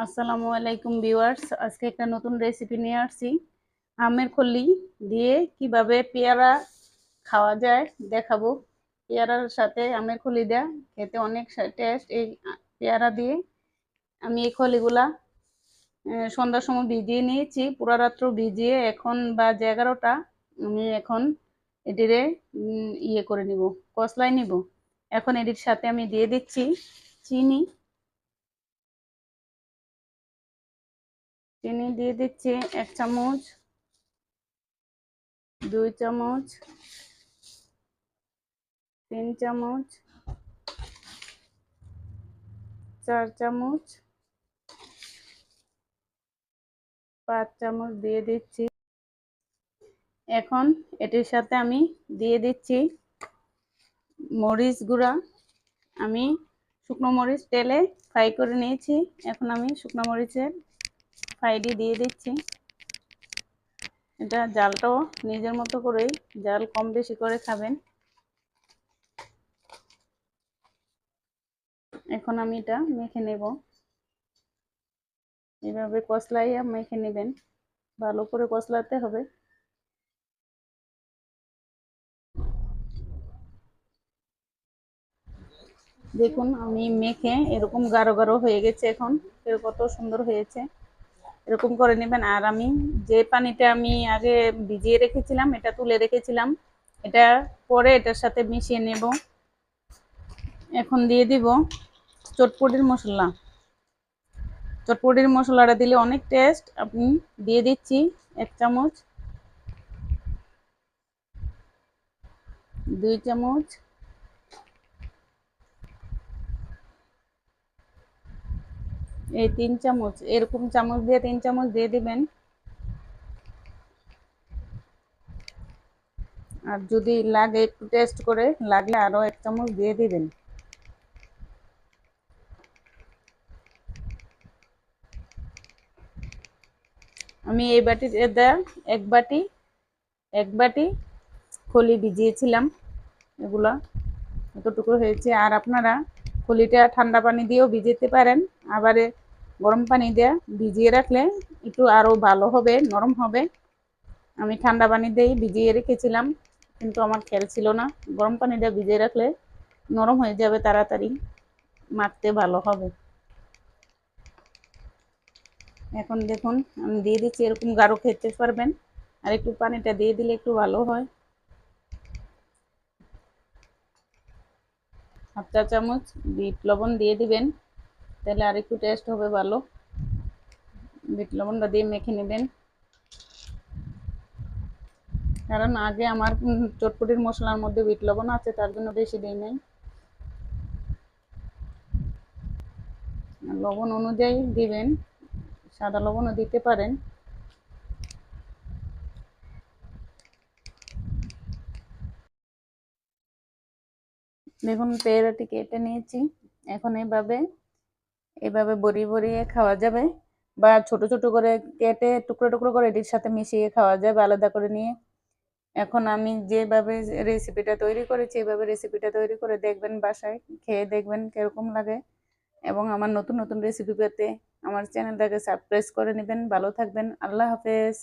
আসসালামু আলাইকুম ভিউয়ার্স, আজকে একটা নতুন রেসিপি নিয়ে আসছি। আমের খলি দিয়ে কীভাবে পেয়ারা খাওয়া যায় দেখাবো। পেয়ারার সাথে আমের খলি দেয়া, খেতে অনেক টেস্ট এই পেয়ারা দিয়ে। আমি এই খলিগুলা সন্ধ্যার সময় ভিজিয়ে নিয়েছি, পুরা রাত্র ভিজিয়ে এখন বাজে এগারোটা, আমি এখন এটিরে ইয়ে করে নিব কসলাই নিব। এখন এটির সাথে আমি দিয়ে দিচ্ছি চিনি। চিনি দিয়ে দিচ্ছি এক চামচ, দুই চামচ, তিন চামচ, চার চামচ, পাঁচ চামচ দিয়ে দিচ্ছি। এখন এটির সাথে আমি দিয়ে দিচ্ছি মরিচ গুঁড়া। আমি শুকনো মরিচ তেলে ফ্রাই করে নিয়েছি। এখন আমি শুকনো মরিচের ফ্রাইডি দিয়ে দিচ্ছি। এটা জালটাও নিজের মতো করেই জাল কম বেশি করে খাবেন। এখন আমি এটা মেখে নেব। এভাবে কষলাইয়া মেখে নেবেন। ভালো করে কষলাতে হবে। দেখুন, আমি মেখে এরকম গাঢ় গাঢ় হয়ে গেছে এখন। কত সুন্দর হয়েছে। এরকম করে নেবেন। আর আমি যে পানিটা আমি আগে ভিজিয়ে রেখেছিলাম, এটা তুলে রেখেছিলাম, এটা পরে এটার সাথে মিশিয়ে নেব। এখন দিয়ে দিব চটপটির মশলা। চটপটির মশলাটা দিলে অনেক টেস্ট আপনি দিয়ে দিচ্ছি এক চামচ। দুই চামচ এই তিন চামচ, এরকম চামচ দিয়ে তিন চামচ দিয়ে দিবেন। আর যদি লাগে একটু টেস্ট করে, লাগলে আরও এক চামচ দিয়ে দিবেন। আমি এই দেয়া এক বাটি এক বাটি খলি ভিজিয়েছিলাম, এগুলা এতটুকু হয়েছে। আর আপনারা খলিটা ঠান্ডা পানি দিয়েও ভিজেতে পারেন, আবার গরম পানি দেওয়া ভিজিয়ে রাখলে একটু আরও ভালো হবে, নরম হবে। আমি ঠান্ডা পানি দিয়েই ভিজিয়ে রেখেছিলাম, কিন্তু আমার খেয়াল ছিল না। গরম পানি দিয়ে ভিজিয়ে রাখলে নরম হয়ে যাবে তাড়াতাড়ি, মাখতে ভালো হবে। এখন দেখুন, আমি দিয়ে দিচ্ছি, এরকম গাঢ় খেতে পারবেন। আর একটু পানিটা দিয়ে দিলে একটু ভালো হয়। হাফ চা চামচ বিট লবণ দিয়ে দিবেন। তাহলে আর একটু টেস্ট হবে ভালো। বিট লবণটা দিয়ে মেখে নেবেন। কারণ আগে আমার চটপটির মশলার মধ্যে বিট লবণ আছে, তার জন্য বেশি দিই নাই। লবণ অনুযায়ী দিবেন, সাদা লবণও দিতে পারেন। দেখুন পেয়ারাটি কেটে নিয়েছি। এখন এভাবে এভাবে বড়ি বড়িয়ে খাওয়া যাবে বা ছোট ছোট করে কেটে টুকরো টুকরো করে এটির সাথে মিশিয়ে খাওয়া যাবে, আলাদা করে নিয়ে। এখন আমি যেভাবে রেসিপিটা তৈরি করেছি, এভাবে রেসিপিটা তৈরি করে দেখবেন বাসায়, খেয়ে দেখবেন কীরকম লাগে। এবং আমার নতুন নতুন রেসিপি পেতে আমার চ্যানেলটাকে সাবস্ক্রাইব করে নেবেন। ভালো থাকবেন। আল্লাহ হাফেজ।